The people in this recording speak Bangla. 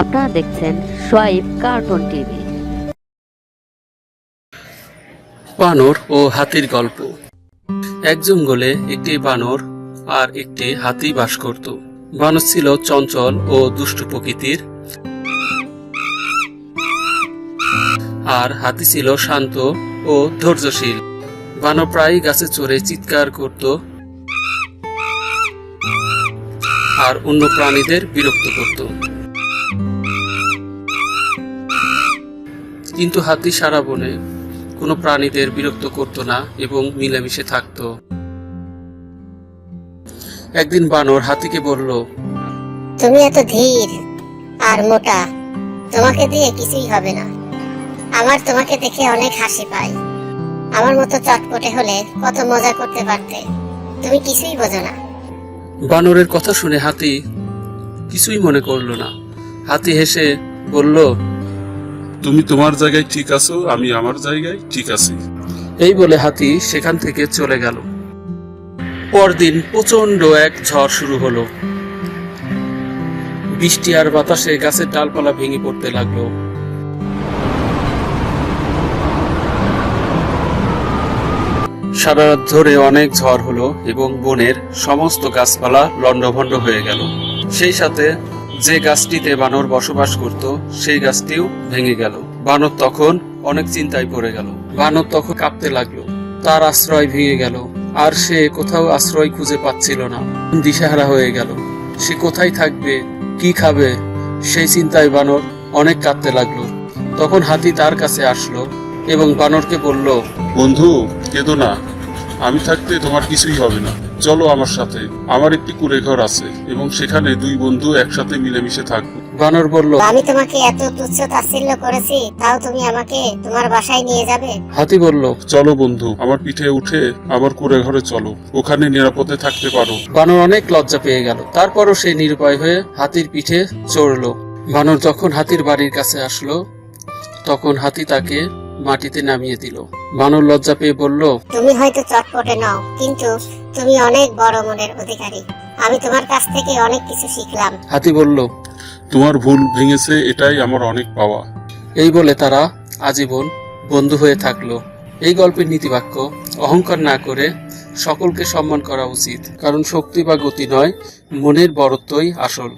আপনারা দেখছেন সোয়াইপ কার্টুন টিভি। বানর ও হাতির গল্প। এক জঙ্গলে একটি বানর আর একটি হাতি বাস করত। বানর ছিল চঞ্চল ও দুষ্ট প্রকৃতির। আর হাতি ছিল শান্ত ও ধৈর্যশীল। বানর প্রায় গাছে চড়ে চিৎকার করত আর অন্য প্রাণীদের বিরক্ত করত। কিন্তু হাতি সারা বনে কোনো প্রাণীদের বিরক্ত করত না এবং মিলেমিশে থাকত। একদিন বানর হাতিকে বলল তুমি এত ধীর আর মোটা তোমাকে দিয়ে কিছুই হবে না। আমার তোমাকে দেখে অনেক হাসি পায় আমার মতো চটপটে হলে কত মজা করতে পারতে। তুমি কিছুই বোঝো না। বানরের কথা শুনে হাতি কিছুই মনে করল না। হাতি হেসে বলল তুমি তোমার জায়গায় ঠিক আছো, আমি আমার জায়গায় ঠিক আছি। এই বলে হাতি সেখান থেকে চলে গেল। পরদিন প্রচণ্ড এক ঝড় শুরু হলো। বৃষ্টি আর বাতাসে গাছের ডালপালা ভেঙে পড়তে লাগল। সারা ধরে অনেক ঝড় হলো এবং বনের সমস্ত গাছপালা লণ্ডভণ্ড হয়ে গেল। সেই সাথে যে গাছটিতে বানর বসবাস করত, সেই গাছটিও ভেঙে গেল। বানর তখন অনেক চিন্তায় পড়ে গেল। বানর তখন কাঁপতে লাগল। তার আশ্রয় ভেঙে গেল। আর সে কোথাও আশ্রয় খুঁজে পাচ্ছিল না। দিশাহারা হয়ে গেল। সে কোথায় থাকবে, কি খাবে, সেই চিন্তায় বানর অনেক কাঁদতে লাগল। তখন হাতি তার কাছে আসলো এবং বানরকে বলল, বন্ধু, কেঁদো না। আমি থাকতে তোমার কিছুই হবে না। চলো আমার সাথে। আমার একটি কুড়ে ঘর আছে এবং সেখানে দুই বন্ধু একসাথে মিলেমিশে থাকব। বানর বলল আমি তোমাকে এত তুচ্ছ তাচ্ছিল্য করেছি তাও তুমি আমাকে তোমার বাসায় নিয়ে যাবে? হাতি বলল চলো বন্ধু আমার পিঠে উঠে আমার কুড়ে ঘরে চলো। ওখানে নিরাপদে থাকতে পারো। বানর অনেক লজ্জা পেয়ে গেল। তারপরও সে নিরুপায় হয়ে হাতির পিঠে চড়লো। বানর যখন হাতির বাড়ির কাছে আসলো তখন হাতি তাকে মাটিতে নামিয়ে দিল। বানর লজ্জা পেয়ে বলল তুমি হয়তো চটপটে নও কিন্তু তুমি অনেক বড় মনের অধিকারী। আমি তোমার কাছ থেকে অনেক কিছু শিখলাম। হাতি বলল তোমার ভুল ভেঙেছে এটাই আমার অনেক পাওয়া। এই বলে তারা আজীবন বন্ধু হয়ে থাকল। এই গল্পের নীতিবাক্য অহংকার না করে সকলকে সম্মান করা উচিত কারণ শক্তি বা গতি নয় মনের বরত্বই আসল।